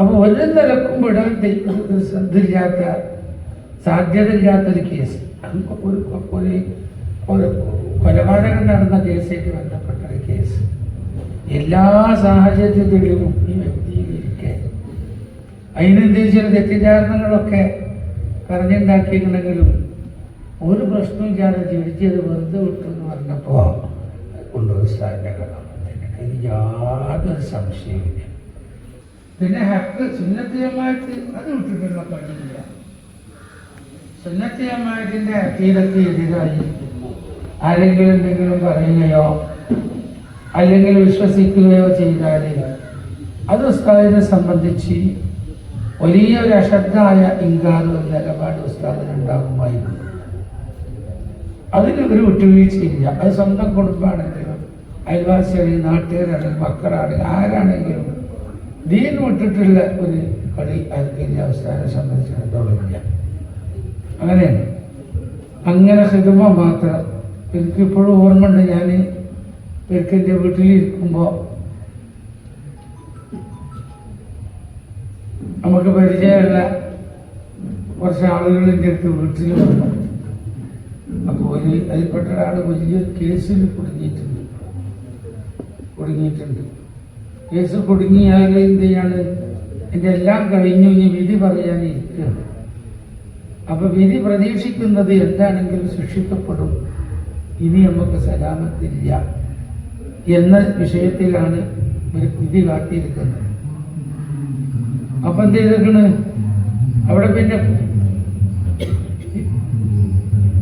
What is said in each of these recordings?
അപ്പോൾ ഒരു നിലക്കും വിടാൻ ശ്രദ്ധയില്ലാത്ത സാധ്യതയില്ലാത്തൊരു കേസ് ഒരു കൊലപാതകം നടന്ന കേസായിട്ട് ബന്ധപ്പെട്ട ഒരു കേസ് എല്ലാ സാഹചര്യത്തിലും ഈ വ്യക്തിയിലിരിക്കെ അതിനെന്ത് ചില തെറ്റിദ്ധാരണകളൊക്കെ പറഞ്ഞുണ്ടാക്കിയിട്ടുണ്ടെങ്കിലും ഒരു പ്രശ്നമില്ലാതെ ജീവിച്ചത് വെറുതെ വിട്ടു എന്ന് പറഞ്ഞപ്പോൾ കാണാൻ എനിക്ക് യാതൊരു സംശയമില്ല പിന്നെ ഹക്ക് സുന്നത്തിയമായിട്ട് അത് വിട്ടിട്ടുള്ള പണിയില്ല സുന്നത്തിയമായിട്ടിന്റെ അക്കീലത്ത് എതിരായിരിക്കുന്നു ആരെങ്കിലും എന്തെങ്കിലും പറയുകയോ അല്ലെങ്കിൽ വിശ്വസിക്കുകയോ ചെയ്താൽ അത് ഉസ്താദിനെ സംബന്ധിച്ച് വലിയ ഒരു അശ്രദ്ധമായ ഇൻകാറും നിലപാട് ഉസ്താദിനുണ്ടാകുമായിരുന്നു അതിന് ഒരു വിട്ടുവീഴ്ചയില്ല. അത് സ്വന്തം കുടുംബമാണെങ്കിലും അയൽവാസിയാണെങ്കിൽ നാട്ടുകാരാണെങ്കിലും മക്കളാണെങ്കിലും ആരാണെങ്കിലും ദീൻ വിട്ടിട്ടുള്ള ഒരു കളി ആർക്കില്ല അവസ്ഥാനെ സംബന്ധിച്ചിടത്തോളം ഇല്ല. അങ്ങനെയാണ്. അങ്ങനെ സിനിമ മാത്രം. എനിക്കിപ്പോഴും ഓർമ്മയുണ്ട് ഞാൻ എനിക്കെന്റെ വീട്ടിലിരിക്കുമ്പോൾ നമുക്ക് പരിചയമുള്ള കുറച്ച് ആളുകൾ എന്റെ അടുത്ത് വീട്ടിൽ വന്നു. അപ്പോൾ ഒരു അതിൽപ്പെട്ട ഒരാൾ വലിയ കേസിൽ കുടുങ്ങിയിട്ടുണ്ട്. കുടുങ്ങിയിട്ടുണ്ട്. കേസ് കുടുങ്ങിയാൽ എന്ത് ചെയ്യാണ്? എന്റെ എല്ലാം കഴിഞ്ഞു ഇനി വിധി പറയാൻ ഇരിക്കുകയാണ് അപ്പൊ വിധി പ്രതീക്ഷിക്കുന്നത് എന്താണെങ്കിലും ശിക്ഷിക്കപ്പെടും. ഇനി നമുക്ക് സലാമത്തില്ല എന്ന വിഷയത്തിലാണ് ഒരു വിധി കാട്ടിയിരിക്കുന്നത്. അപ്പൊ എന്ത് അവിടെ പിന്നെ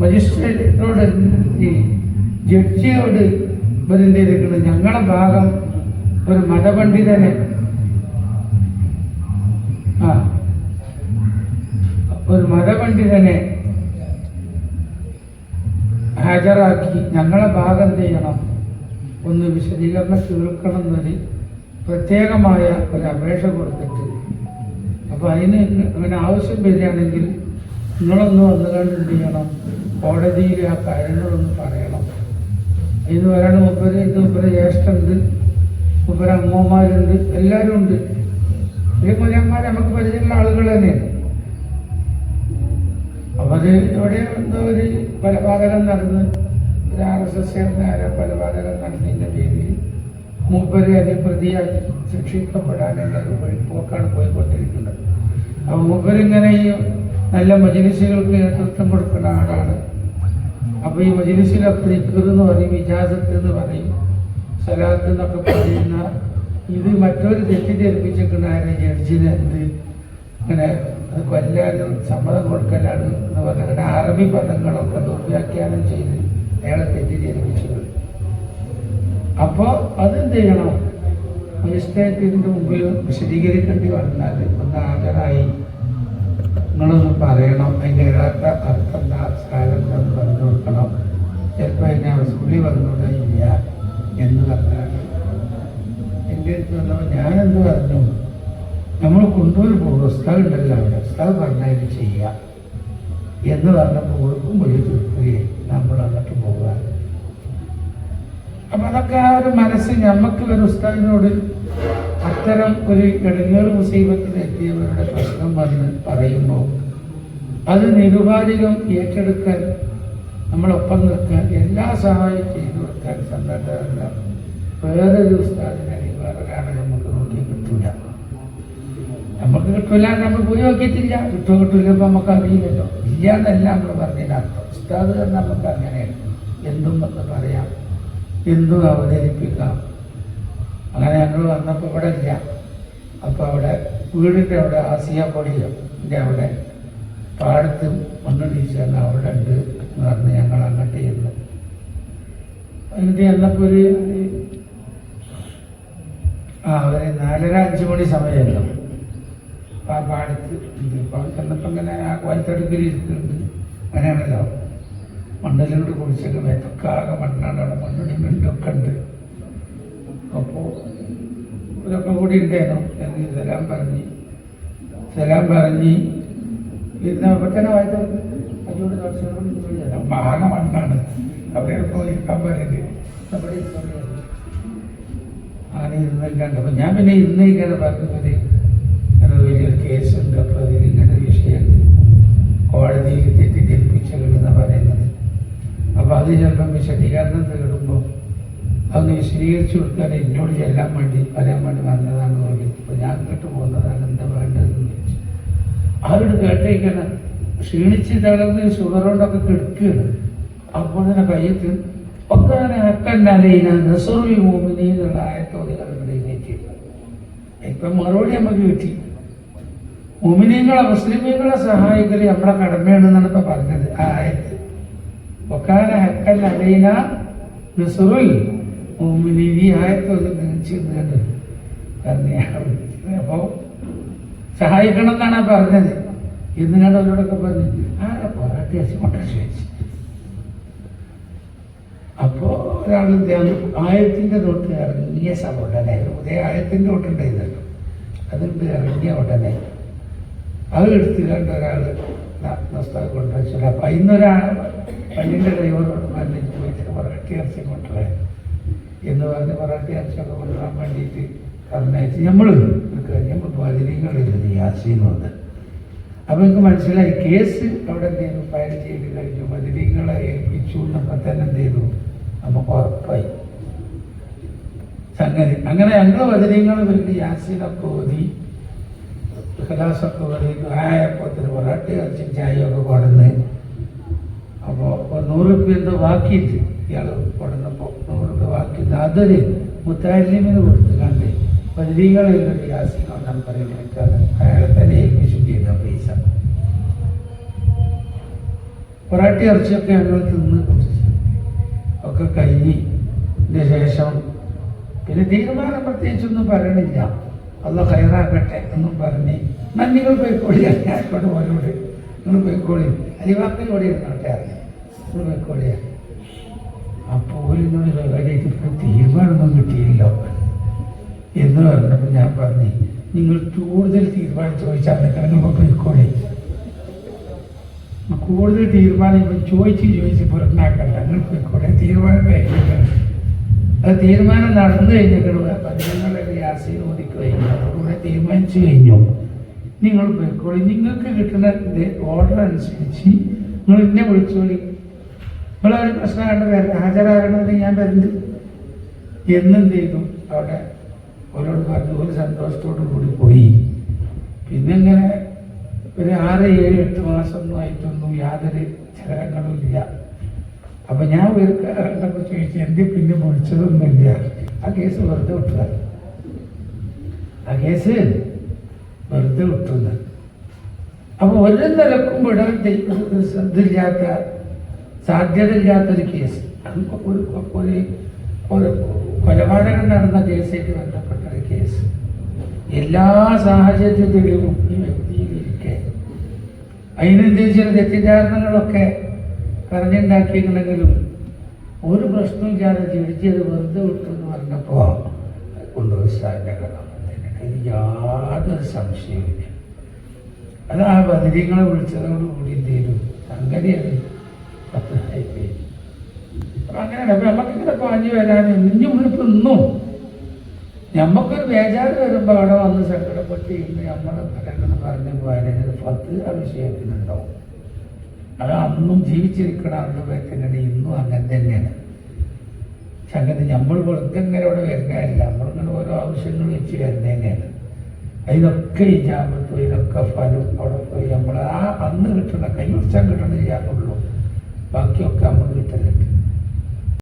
മജിസ്ട്രേറ്റിനോട് ജഡ്ജിയോട് ഇവരെന്ത് ചെയ്തേക്കണ്? ഞങ്ങളുടെ ഭാഗം ഒരു മതപണ്ഡിതനെ. ഒരു മതപണ്ഡിതനെ ഹാജരാക്കി ഞങ്ങളെ ഭാഗം ചെയ്യണം ഒന്ന് വിശദീകരണം കേൾക്കണം എന്നൊരു പ്രത്യേകമായ ഒരു അപേക്ഷ കൊടുത്തിട്ട്. അപ്പോൾ അതിന് അങ്ങനെ ആവശ്യം വരികയാണെങ്കിൽ നിങ്ങളൊന്ന് വന്നുകൊണ്ട് എന്ത് ചെയ്യണം? കോടതിയിൽ ആ കാര്യങ്ങളൊന്ന് പറയണം. ഇന്ന് വരാൻ മുപ്പത് ഇന്ന് മുപ്പത് ജ്യേഷ്ഠുണ്ട് മുപ്പര് അമ്മമാരുണ്ട് എല്ലാവരും ഉണ്ട്. ഈ നമുക്ക് പരിചയമുള്ള ആളുകൾ തന്നെയാണ്. അവർ ഇവിടെ എന്തോ ഒരു കൊലപാതകം നടന്ന് ഒരു ആർ എസ് എസ് ആരോ കൊലപാതകം നടന്നതിന്റെ പേരിൽ മൂപ്പര് അത് പ്രതിയായി ശിക്ഷിക്കപ്പെടാനുള്ള ഒരു വഴി പോക്കാണ് പോയിക്കൊണ്ടിരിക്കുന്നത്. അപ്പൊ മൂപ്പരിങ്ങനെ ഈ നല്ല മജിലിസുകൾക്ക് നേതൃത്വം കൊടുക്കുന്ന ആളാണ്. അപ്പൊ ഈ മജിലിസിലൊക്കെ എന്ന് പറയും ഇജാസത്ത് എന്ന് പറയും. സലാത്ത് എന്നൊക്കെ പറയുന്ന ഇത് മറ്റൊരു തെറ്റിദ്ധരിപ്പിച്ചിരിക്കുന്ന ആരെ ജഡ്ജിനെ എന്ത്? ഇങ്ങനെ അത് കൊല്ലാനും സമ്മതം കൊടുക്കലാണ് എന്ന് പറഞ്ഞ അറബി പദങ്ങളൊക്കെ ദുർവ്യാഖ്യാനം ചെയ്ത് അയാളെ തെറ്റിദ്ധരിപ്പിച്ചത് അപ്പോൾ അതെന്ത് ചെയ്യണം? മജിസ്ട്രേറ്റിന്റെ മുമ്പിൽ വിശദീകരിക്കേണ്ടി വന്നാൽ ഒന്ന് ഹാജരായി. നിങ്ങളൊന്ന് പറയണം. അതിന്റെ യഥാർത്ഥ അർത്ഥം എന്താ? സ്ഥലം എന്താന്ന് പറഞ്ഞു കൊടുക്കണം. ചിലപ്പോൾ അതിനെ സ്കൂളിൽ വന്നുകൊണ്ടേ ഇല്ല. എന്ന് പറഞ്ഞാൽ എന്റെ അടുത്ത് വന്നപ്പോൾ ഞാനെന്ത് പറഞ്ഞു? നമ്മൾ കൊണ്ടുപോയി പോകും സ്ഥലം ഉണ്ടല്ലോ അവിടെ. സ്ഥലം പറഞ്ഞാൽ ഇത് ചെയ്യാം. എന്ന് പറഞ്ഞപ്പോൾ കൊടുക്കും വലിയ തൃപ്തിയെ നമ്മൾ അങ്ങോട്ട് പോകാൻ അപ്പം അതൊക്കെ ആ ഒരു മനസ്സ് നമുക്ക് ഒരു ഉസ്താദിനോട് അത്തരം ഒരു ഇടങ്ങേറ് മുസീബത്തിലെത്തിയവരുടെ പ്രശ്നം വന്ന് പറയുമ്പോൾ അത് നിരുപാധികം ഏറ്റെടുക്കാൻ നമ്മളൊപ്പം നിൽക്കാൻ എല്ലാ സഹായം ചെയ്തു കൊടുക്കാൻ സന്നദ്ധമല്ല വേറൊരു ഉസ്താദിനെ വേറൊരാളെ നമുക്ക് നോക്കി കിട്ടില്ല നമുക്ക് കിട്ടില്ല നമ്മൾ ഉപയോഗിക്കത്തില്ല കിട്ടോ കിട്ടില്ല ഇപ്പം നമുക്ക് അറിയില്ലല്ലോ. ഇല്ല എന്നല്ല നമ്മൾ പറഞ്ഞതിനർത്ഥം ഉസ്താദ് തന്നെ നമുക്ക് അങ്ങനെയാണ് എന്തും നമുക്ക് പറയാം. എന്തും അവതരിപ്പിക്കാം. അങ്ങനെ ഞങ്ങൾ വന്നപ്പോൾ ഇവിടെ ഇല്ല. അപ്പോൾ അവിടെ വീടിന്റെ അവിടെ ആസിയ പൊടിയോ അവിടെ പാടത്ത് മണ്ണിടിച്ചാൽ അവിടെ ഉണ്ട് എന്ന് പറഞ്ഞ് ഞങ്ങൾ അങ്ങോട്ട് ചെന്നു എന്നിട്ട് ചെന്നപ്പോൾ ഒരു ആ ഒരു നാലര അഞ്ച് മണി സമയമല്ലോ അപ്പം ആ പാടത്ത് ഇപ്പം ചെന്നപ്പോൾ ഇങ്ങനെ ആ വലത്തടുക്കിൽ ഇരിക്കുന്നുണ്ട് അങ്ങനെയാണല്ലോ. മണ്ണിലോട്ട് കുടിച്ചൊക്കെ വെത്തക്കാകെ മണ്ണാണ് അവിടെ. മണ്ണിടുന്നുണ്ടൊക്കെ ഉണ്ട്. അപ്പോൾ ഇതൊക്കെ കൂടി ഉണ്ടായിരുന്നു എന്ന് സലാം പറഞ്ഞ് സലാം പറഞ്ഞ് വിവർത്തനമായിട്ട് അതിലൂടെ ഞാൻ പിന്നെ ഇന്ന് ഇങ്ങനെ പറഞ്ഞത് വലിയൊരു കേസുണ്ട്. അപ്പോൾ അതിൽ ഇങ്ങനെ വിഷയം കോടതിയിൽ തെറ്റിദ്ധരിപ്പിച്ചതെന്ന് പറയുന്നത്. അപ്പൊ അത് ചിലപ്പോൾ വിശദീകരണം തേടുമ്പോൾ അതൊന്ന് വിശദീകരിച്ചു കൊടുക്കാൻ എന്നോട് ചെല്ലാൻ വേണ്ടി പറയാൻ വേണ്ടി വന്നതാണ് ഞാൻ ഇങ്ങോട്ട് പോകുന്നതാണ് എന്താ വേണ്ടത്? അവരോട് കേട്ടേക്കണം. ക്ഷീണിച്ച് തളർന്ന് ഷുഗർ കൊണ്ടൊക്കെ കിടക്കുകയാണ്. അപ്പോൾ തന്നെ കയ്യത്ത് ഒക്കെ ഹക്കന്നലീന നസുറുൽ മോമിനി എന്നുള്ള ആയത്തോടെ ഇപ്പം മറുപടി നമുക്ക് കിട്ടി. മുമിനീങ്ങളെ മുസ്ലിമീങ്ങളെ സഹായിക്കൽ നമ്മളെ കടമയാണെന്നാണ് ഇപ്പൊ പറഞ്ഞത് ആ ആയത്ത്. ഒക്കാന ഹക്കൽ അലീന നസുറുൽ മോമിനി ആയത്തോടെ നിശ്ചിരുന്നുണ്ട് അപ്പോൾ സഹായിക്കണം എന്നാണ് പറഞ്ഞത്. എന്തിനാണ് അവരോടൊക്കെ പറഞ്ഞു ആ അരച്ച് കൊണ്ടുവച്ച് വെച്ച് അപ്പോൾ ഒരാൾ ആയത്തിന്റെ തൊട്ട് ഇറങ്ങിയ സമയം ഉടനെ ഉദയ ആയത്തിന്റെ തൊട്ടുണ്ടായിരുന്നല്ലോ അതുകൊണ്ട് ഇറങ്ങിയ ഉടനെ അത് എടുത്തു കണ്ട ഒരാൾ നസ്താവ് കൊണ്ടുവച്ചു അപ്പം ഇന്നൊരാൾ പള്ളിന്റെ ഡ്രൈവറോട് പറഞ്ഞു ചോദിച്ചിട്ട് പൊറാട്ടി ഇറച്ചി കൊണ്ടുവരാൻ എന്ന് പറഞ്ഞ് പൊറാട്ടി ഇറച്ചിയൊക്കെ കൊണ്ടുവരാൻ വേണ്ടിയിട്ട് പറഞ്ഞയച്ച് നമ്മൾ നമ്മൾ പതിനീങ്ങളില്ല യാസീന്ന് വന്ന് അപ്പൊ എനിക്ക് മനസ്സിലായി കേസ് അവിടെ എന്ത് ചെയ്തു ഫയൽ ചെയ്ത് കഴിഞ്ഞു. ബദിരീങ്ങളെ ഏൽപ്പിച്ചു എന്നപ്പോൾ തന്നെ എന്ത് ചെയ്തു നമുക്ക് ഉറപ്പായി. സംഗതി. അങ്ങനെ ഞങ്ങൾ ബദിരീങ്ങൾ വരുന്ന യാസീനൊക്കെ ഓതി കലാസൊക്കെ ഓതി ആയപ്പോത്തിന് പൊറാട്ടി ഇറച്ചി ചായയൊക്കെ കൊടുന്ന് അപ്പോൾ നൂറ് റുപ്യ എന്തോ ബാക്കിയിട്ട് ഇയാൾ കൊടുന്നപ്പോൾ നൂറ് റുപ്യ ബാക്കിയിട്ട് അതൊരു മുത്താലിമിന് കൊടുത്ത്. കണ്ട് ബദിരീങ്ങളിൽ യാസീൻ ഒന്നാൻ പറയുന്നത്. അയാളെ തന്നെ ഏൽപ്പിച്ചു ചെയ്ത പൈസ. പൊറാട്ടി ഇറച്ചിയൊക്കെ ഞങ്ങൾ തിന്ന് ഒക്കെ കഴിഞ്ഞതിന് ശേഷം പിന്നെ തീരുമാനം പ്രത്യേകിച്ചൊന്നും പറയണില്ല. അല്ല കയറാക്കട്ടെ എന്നും പറഞ്ഞ് എന്നാൽ നിങ്ങൾ പോയിക്കോളി ഞാനിക്കോട്ട് പോലോട് നിങ്ങൾ പോയിക്കോളി. അലിവാക്കിൽ കൂടി ഇരുന്നോട്ടെ. അറിയാം നിങ്ങൾ പോയിക്കോളിയാണ് അപ്പോൾ ഓലിനോട് എന്ന് പറഞ്ഞപ്പോൾ ഞാൻ പറഞ്ഞു നിങ്ങൾ കൂടുതൽ തീരുമാനം ചോദിച്ചാൽ നിങ്ങൾ പോയിക്കോളി കൂടുതൽ തീരുമാനം ഇപ്പം ചോദിച്ച് ചോദിച്ച് പുറത്താക്കണ്ട നിങ്ങൾ പോയിക്കോളെ തീരുമാനം കഴിഞ്ഞിട്ടുണ്ട്. അത് തീരുമാനം നടന്നു കഴിഞ്ഞിട്ടുള്ള പതിനങ്ങളുടെ യാസീൻ ഒതുക്കി കഴിഞ്ഞു. അതുകൂടെ തീരുമാനിച്ചു കഴിഞ്ഞു. നിങ്ങൾ പോയിക്കോളി. നിങ്ങൾക്ക് കിട്ടുന്ന ഓർഡർ അനുസരിച്ച് നിങ്ങൾ എന്നെ വിളിച്ചോളി. നിങ്ങളൊരു പ്രശ്നം കണ്ടത് ഹാജരാകണമെങ്കിൽ ഞാൻ വരുന്നത് എന്നെന്ത് ചെയ്തു? അവിടെ പറഞ്ഞു ഒരു സന്തോഷത്തോടു കൂടി പോയി. പിന്നെങ്ങനെ ഒരു ആറ് ഏഴ് എട്ട് മാസമൊന്നും ആയിട്ടൊന്നും യാതൊരു ചലനങ്ങളും ഇല്ല അപ്പൊ ഞാൻ ഒരു കണ്ടപ്പോൾ ചോദിച്ചു എന്റെ പിന്നെ വിളിച്ചതൊന്നുമില്ല. ആ കേസ് വെറുതെ വിട്ടതാണ് ആ കേസ് വെറുതെ വിട്ടുന്നത് അപ്പൊ ഒരു നിലക്കും വിടാൻ ശ്രദ്ധയില്ലാത്ത സാധ്യതയില്ലാത്തൊരു കേസ്. അത് ഒരു ഒരു കൊലപാതകം നടന്ന കേസായിട്ട് ബന്ധപ്പെട്ട കേസ് എല്ലാ സാഹചര്യത്തിലും ഈ വ്യക്തിയിലിരിക്കെ. അതിനെന്ത് ചില തെറ്റിദ്ധാരണകളൊക്കെ പറഞ്ഞുണ്ടാക്കിയിട്ടുണ്ടെങ്കിലും ഒരു പ്രശ്നമില്ലാതെ ജീവിച്ചത് വെറുതെ വിട്ടു എന്ന് കൊണ്ടുപോയി സ്ഥാനക്കണം അതിന് യാതൊരു സംശയമില്ല അത് ആ ബദരീങ്ങളെ വിളിച്ചതോടുകൂടി എന്ത് ചെയ്തു? സംഗതിയാണ് പത്തായിപ്പോയി അങ്ങനെ അപ്പൊ നമുക്കിങ്ങനെ പാഞ്ഞു വരാനും ഇഞ്ഞും ഇപ്പം ഇന്നും നമുക്കൊരു ബേജാറ് വരുമ്പോൾ അവിടെ വന്ന് സങ്കടപ്പെട്ട് ഇന്ന് നമ്മൾ പറയണമെന്ന് പറഞ്ഞു പോയാലും പത്ത് ആ വിഷയത്തിനുണ്ടാവും അത് അന്നും ജീവിച്ചിരിക്കണ അന്ന് പേർക്കുണ്ടെങ്കിൽ ഇന്നും അങ്ങനെ തന്നെയാണ്. സംഗതി നമ്മൾ വെറുതെ ഇങ്ങനെ അവിടെ വരുന്നതല്ല നമ്മളിങ്ങനെ ഓരോ ആവശ്യങ്ങൾ വെച്ച് വരുന്നത് തന്നെയാണ് അതിനൊക്കെ ഈ ജാപത്തും ഇതിനൊക്കെ ഫലം അവിടെ പോയി നമ്മൾ ആ അന്ന് കിട്ടണ കൈവച്ചാൻ കിട്ടണ ചെയ്യാറുള്ളൂ ബാക്കിയൊക്കെ നമ്മൾ കിട്ടലുണ്ട്.